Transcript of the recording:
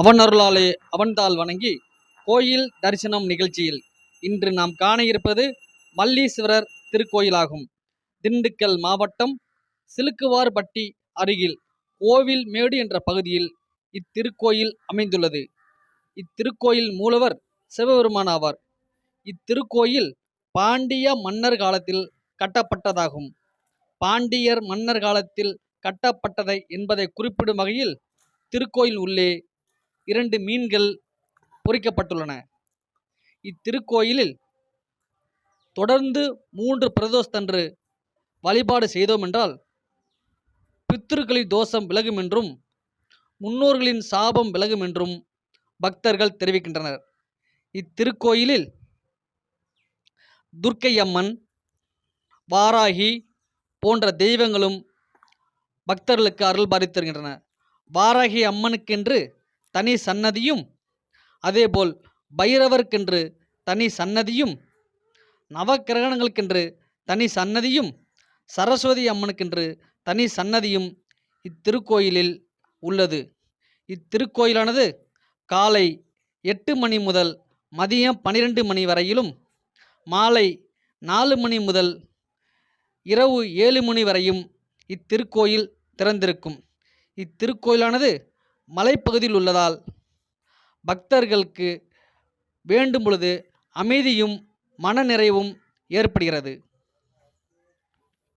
அவன் அருளாலே அவன்தாள் வணங்கி கோயில் தரிசனம் நிகழ்ச்சியில் இன்று நாம் காண இருப்பது மல்லீஸ்வரர் திருக்கோயிலாகும். திண்டுக்கல் மாவட்டம் சிலுக்குவார்பட்டி அருகில் கோவில் மேடு என்ற பகுதியில் இத்திருக்கோயில் அமைந்துள்ளது. இத்திருக்கோயில் மூலவர் சிவபெருமான் ஆவார். இத்திருக்கோயில் பாண்டிய மன்னர் காலத்தில் கட்டப்பட்டதாகும். பாண்டியர் மன்னர் காலத்தில் கட்டப்பட்டதை என்பதை குறிப்பிடும் வகையில் திருக்கோயில் உள்ளே இரண்டு மீன்கள் பொறிக்கப்பட்டுள்ளன. இத்திருக்கோயிலில் தொடர்ந்து மூன்று பிரதோஷத்தன்று வழிபாடு செய்தோம் என்றால் பித்திருக்களின் தோஷம் விலகும் என்றும் முன்னோர்களின் சாபம் விலகும் என்றும் பக்தர்கள் தெரிவிக்கின்றனர். இத்திருக்கோயிலில் துர்க்கை அம்மன் வாராகி போன்ற தெய்வங்களும் பக்தர்களுக்கு அருள் பாதித்திருக்கின்றன வருகின்றன வாராகி அம்மனுக்கென்று தனி சன்னதியும் அதேபோல் பைரவர்க்கென்று தனி சன்னதியும் நவக்கிரகணங்களுக்கென்று தனி சன்னதியும் சரஸ்வதி அம்மனுக்கென்று தனி சன்னதியும் இத்திருக்கோயிலில் உள்ளது. இத்திருக்கோயிலானது காலை எட்டு மணி முதல் மதியம் பன்னிரெண்டு மணி வரையிலும் மாலை நாலு மணி முதல் இரவு ஏழு மணி வரையும் இத்திருக்கோயில் திறந்திருக்கும். இத்திருக்கோயிலானது மலைப்பகுதியில் உள்ளதால் பக்தர்களுக்கு வேண்டும் பொழுது அமைதியும் மனநிறைவும் ஏற்படுகிறது.